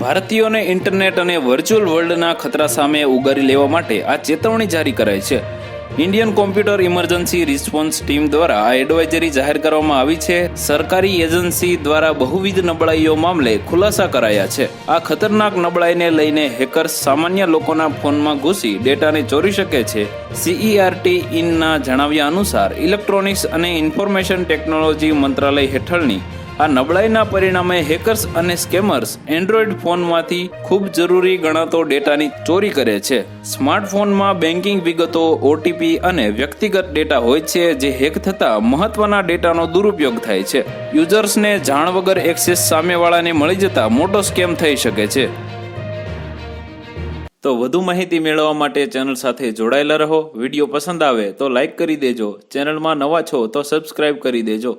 ભારતીયોને ઇન્ટરનેટ અને વર્ચ્યુઅલ વર્લ્ડના ખતરા સામે ઉગારી લેવા માટે આ ચેતવણી જારી કરાઈ છે. Indian computer emergency response team દ્વારા આ એડવાઇઝરી જાહેર કરવામાં આવી છે. સરકારી એજન્સી દ્વારા બહુવિધ નબળાઈઓ મામલે ખુલાસા કરાયા છે. આ ખતરનાક નબળાઈને લઈને હેકર્સ સામાન્ય લોકોના ફોનમાં ઘૂસી ડેટાને ચોરી શકે છે. સીઈઆરટી ઇનના જણાવ્યા અનુસાર ઇલેક્ટ્રોનિક્સ અને ઇન્ફોર્મેશન ટેકનોલોજી મંત્રાલય હેઠળની આ નબળાઈના પરિણામે હેકર્સ અને સ્કેમર્સ એન્ડ્રોઈડ ફોનમાંથી ખૂબ જરૂરી ગણાતો ડેટાની ચોરી કરે છે. સ્માર્ટફોનમાં બેન્કિંગ વિગતો, ઓટીપી અને વ્યક્તિગત ડેટા હોય છે જે હેક થતા મહત્વના ડેટાનો દુરુપયોગ થાય છે. યુઝર્સને જાણ વગર એક્સેસ સામેવાળાને મળી જતા મોટો સ્કેમ થઈ શકે છે. તો વધુ માહિતી મેળવવા માટે ચેનલ સાથે જોડાયેલા રહો. વીડિયો પસંદ આવે તો લાઈક કરી દેજો. ચેનલમાં નવા છો તો સબસ્ક્રાઇબ કરી દેજો.